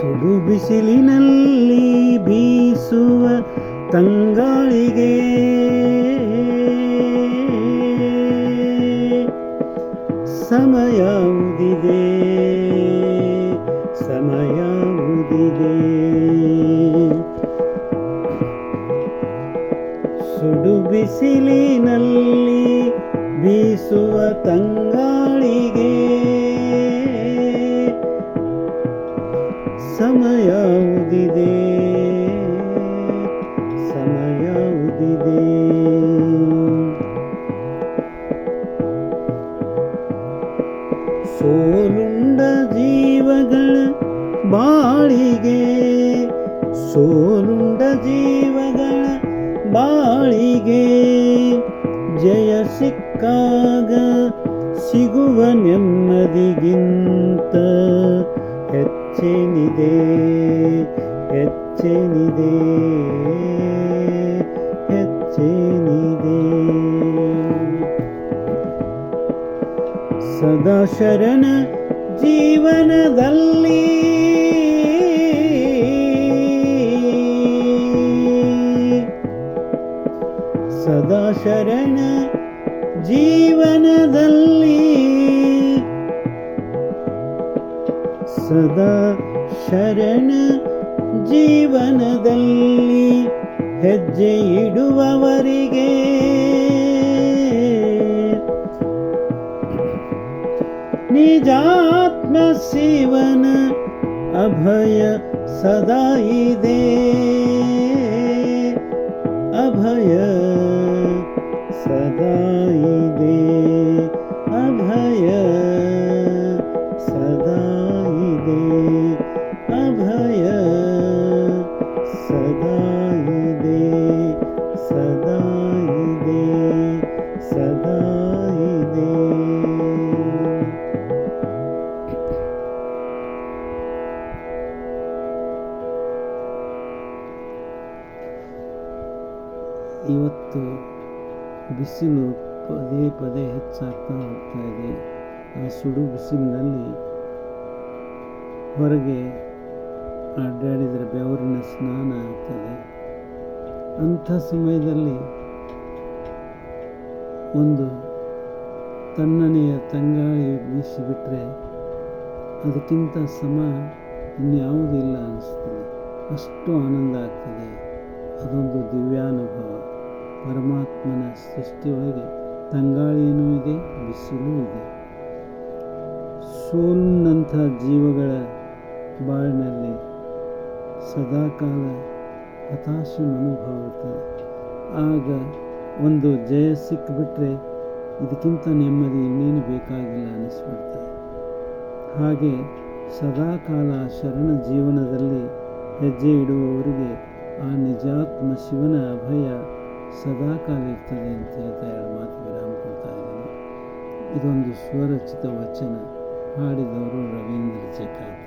ಸುಡು ಬಿಸಿಲಿನಲ್ಲಿ ಬೀಸುವ ತಂಗಾಳಿಗೆ. ಸಮಯ ಉದಿದೆ ಸಮಯ ಉದಿದೆ ಸುಡು ಬಿಸಿಲಿನಲ್ಲಿ ಬೀಸುವ ತಂಗಾಳಿಗೆ. ಸಮಯ ಉದಿದೆ. ಸಮಯ ಉದಿದೆ. ಸೋಲುಂಡ ಜೀವಗಳ ಬಾಳಿಗೆ, ಸೋಲುಂಡ ಜೀವಗಳ ಬಾಳಿಗೆ ಜಯ ಸಿಕ್ಕಾಗ ಸಿಗುವ ನೆಮ್ಮದಿಗಿಂತ ಹೆಚ್ಚೇನಿದೆ. ಶರಣ ಜೀವನದಲ್ಲಿ. ಸದಾ ಶರಣ ಜೀವನದಲ್ಲಿ. ಸದಾ ಶರಣ ಜೀವನದಲ್ಲಿ ಹೆಜ್ಜೆ ಇಡುವವರಿಗೆ. जात्मशीवन अभय सदायि दे अभय सदायि दे अभय सदायि दे अभय सदायि दे सदा ಇವತ್ತು ಬಿಸಿಲು ಪದೇ ಪದೇ ಹೆಚ್ಚಾಗ್ತಾ ಹೋಗ್ತಾ ಇದೆ. ಆ ಸುಡು ಬಿಸಿಲಿನಲ್ಲಿ ಹೊರಗೆ ಅಡ್ಡಾಡಿದರೆ ಬೆವರಿನ ಸ್ನಾನ ಆಗ್ತದೆ. ಅಂಥ ಸಮಯದಲ್ಲಿ ಒಂದು ತಣ್ಣನೆಯ ತಂಗಾಳಿ ಬೀಸಿಬಿಟ್ರೆ ಅದಕ್ಕಿಂತ ಸಮ ಇನ್ಯಾವುದೂ ಇಲ್ಲ ಅನಿಸ್ತದೆ. ಅಷ್ಟು ಆನಂದ ಆಗ್ತದೆ. ಅದೊಂದು ದಿವ್ಯಾನುಭವ. ಪರಮಾತ್ಮನ ಸೃಷ್ಟಿಯೊಳಗೆ ತಂಗಾಳಿಯೂ ಇದೆ ಬಿಸಿಲೂ ಇದೆ. ಸೋಲ್ನಂಥ ಜೀವಗಳ ಬಾಳಿನಲ್ಲಿ ಸದಾಕಾಲ ಹತಾಶೆ ಮನೋಭಾವ ಇರ್ತದೆ ಆಗ ಒಂದು ಜಯ ಸಿಕ್ಕಿಬಿಟ್ರೆ ಇದಕ್ಕಿಂತ ನೆಮ್ಮದಿ ಇನ್ನೇನು ಬೇಕಾಗಿಲ್ಲ ಅನ್ನಿಸ್ಬಿಡ್ತದೆ. ಹಾಗೆ ಸದಾಕಾಲ ಶರಣ ಜೀವನದಲ್ಲಿ ಹೆಜ್ಜೆ ಇಡುವವರಿಗೆ ಆ ನಿಜಾತ್ಮ ಶಿವನ ಅಭಯ ಸದಾಕಾಲ ಇರ್ತದೆ ಅಂತ ಹೇಳ್ತಾ ಎರಡು ಮಾತು ವಿರಾಮ ಕೊಡ್ತಾ ಇದ್ದೀನಿ. ಇದೊಂದು ಸ್ವರಚಿತ ವಚನ ಹಾಡಿದವರು ರವೀಂದ್ರ ಜಕಾತಿ